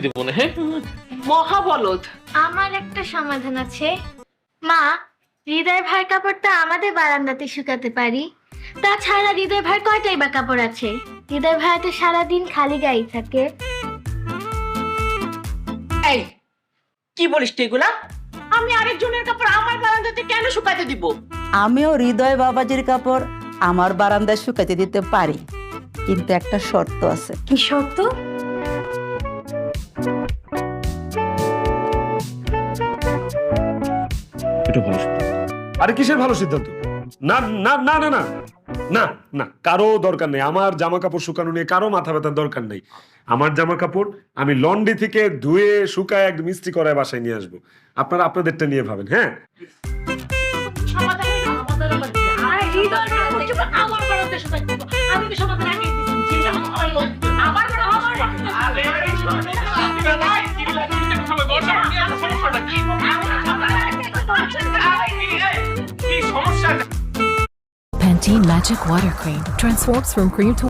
দেব না হ্যাঁ? মহা বলদ আমার একটা সমাধান আছে। মা হৃদয় ভাই কাপড়টা আমাদের বারান্দাতে শুকাতে পারি। তাছাড়া হৃদয় ভাই কয়টাই বা কাপড় আছে? হৃদয় ভাই তো সারাদিন খালি গায়ে থাকে। এই কি বলিস তুই এগুলা? আমি আরেকজনের কাপড় আমার বারান্দাতে কেন শুকাতে দিব? আমিও হৃদয় বাবাজির কাপড় আমার বারান্দায় শুকাতে দিতে পারি। কিন্তু একটা শর্ত আছে। কি শর্ত? এটা ভালো আরে কিসের ভালো সিদ্ধান্ত? না না না না না না না কারও দরকার নেই। আমার জামা কাপড় শুকানো নিয়ে কারও মাথা ব্যথার দরকার নেই। আমার জামা কাপড় আমি লন্ডি থেকে ধুয়ে শুকায় একদম মিস্ত্রি করায় বাসায় নিয়ে আসব। আপনারা আপনাদেরটা নিয়ে ভাবেন হ্যাঁ? আবার Magic Water Cream transforms from cream to